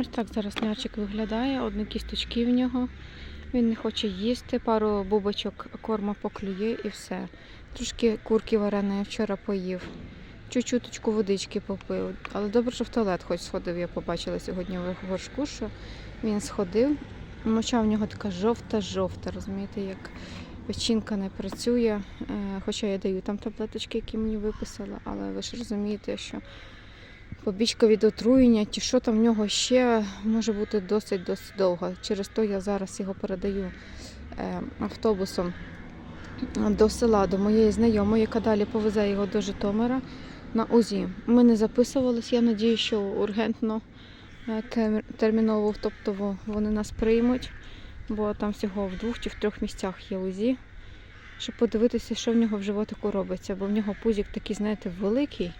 Ось так зараз нярчик виглядає, одні кісточки в нього. Він не хоче їсти, пару бубочок корма поклює і все. Трошки курки вареної вчора поїв. Чуть-чуточку водички попив. Але добре, що в туалет хоч сходив. Я побачила сьогодні в горшку, що він сходив. Моча в нього така жовта-жовта, розумієте, як печінка не працює. Е, Хоча я даю там таблеточки, які мені виписала, але ви ж розумієте, що побічка від отруєння, чи що там в нього ще може бути досить досить довго. Через то я зараз його передаю е, автобусом до села, до моєї знайомої, яка далі повезе його до Житомира на УЗІ. Ми не записувалися, я надію, що ургентно е, тер- терміново, тобто вони нас приймуть, бо там всього в двох чи в трьох місцях є УЗІ, щоб подивитися, що в нього в животику робиться, бо в нього пузик такий, знаєте, великий.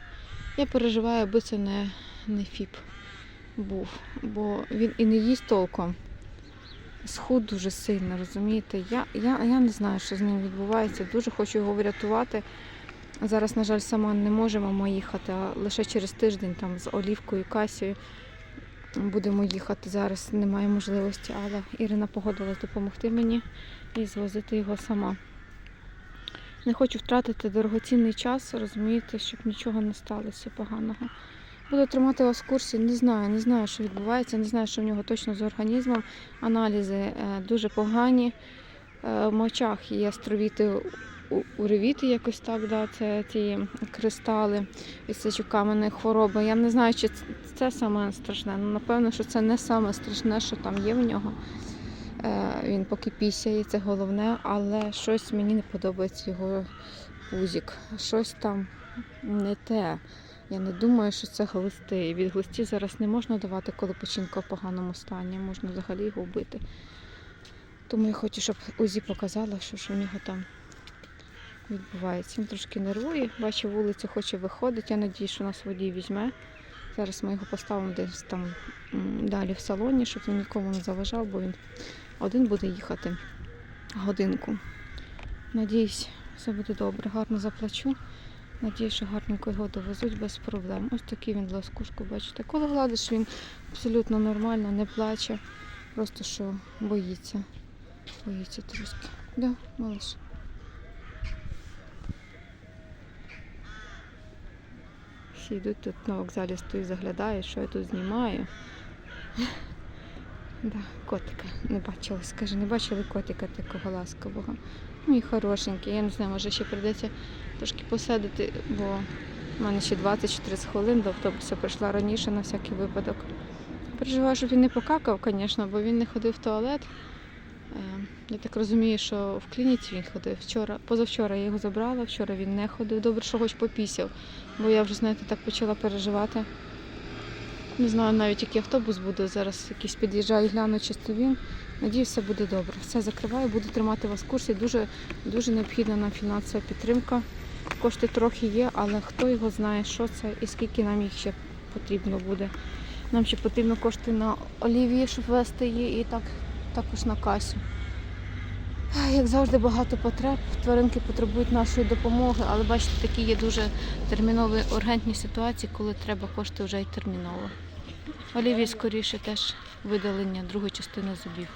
Я переживаю, аби це не, не фіп був, бо він і не їсть толком. Схуд дуже сильно, розумієте? Я, я, я не знаю, що з ним відбувається. Дуже хочу його врятувати. Зараз, на жаль, сама не можемо ми їхати, а лише через тиждень там з Олівкою Касією будемо їхати. Зараз немає можливості, але Ірина погодилась допомогти мені і звозити його сама. Не хочу втратити дорогоцінний час, розумієте, щоб нічого не сталося поганого. Буду тримати вас в курсі, не знаю, не знаю, що відбувається, не знаю, що в нього точно з організмом. Аналізи е, дуже погані. Е, В мочах є стровіти уревіти, якось так, да, це ті кристали із сечокаменної хвороби. Я не знаю, чи це саме страшне. Ну, напевно, що це не саме страшне, що там є в нього. Е, Він поки пісяє, це головне, але щось мені не подобається його пузик. Щось там не те. Я не думаю, що це глисти. Від глистів зараз не можна давати, коли печінка в поганому стані. Можна взагалі його вбити. Тому я хочу, щоб УЗІ показала, що ж у нього там відбувається. Він трошки нервує, бачить вулицю, хоче виходити. Я надію, що нас водій візьме. Зараз ми його поставимо десь там далі в салоні, щоб він нікому не заважав, бо він один буде їхати годинку. Надіюсь, все буде добре. Гарно заплачу. Надіюсь, що гарненько його довезуть без проблем. Ось такий він ласкушку, бачите. Коли гладиш, він абсолютно нормально, не плаче. Просто що боїться. Боїться трошки. Да, малыш. Всі йдуть тут на вокзалі стою, заглядаю, що я тут знімаю. Да, котика не бачила, скажи, не бачили котика такого ласкового. Мій хорошенький, я не знаю, може ще прийдеться трошки посадити, бо в мене ще 20-30 хвилин до автобуса прийшла раніше на всякий випадок. Переживаю, щоб він не покакав, звісно, бо він не ходив в туалет. Е, Я так розумію, що в клініці він ходив вчора. Позавчора я його забрала, вчора він не ходив. Добре, що хоч попісяв, бо я вже, знаєте, так почала переживати. Не знаю навіть, який автобус буде. Зараз якийсь під'їжджає, гляну, чи то він. Надіюсь, все буде добре. Все закриваю, буду тримати вас в курсі. Дуже, дуже необхідна нам фінансова підтримка. Кошти трохи є, але хто його знає, що це і скільки нам їх ще потрібно буде. Нам ще потрібно кошти на олівії, щоб вести її, і так, також на касі. Як завжди, багато потреб. Тваринки потребують нашої допомоги, але бачите, такі є дуже термінові ургентні ситуації, коли треба кошти вже й терміново. Олівії скоріше теж видалення другої частини зубів.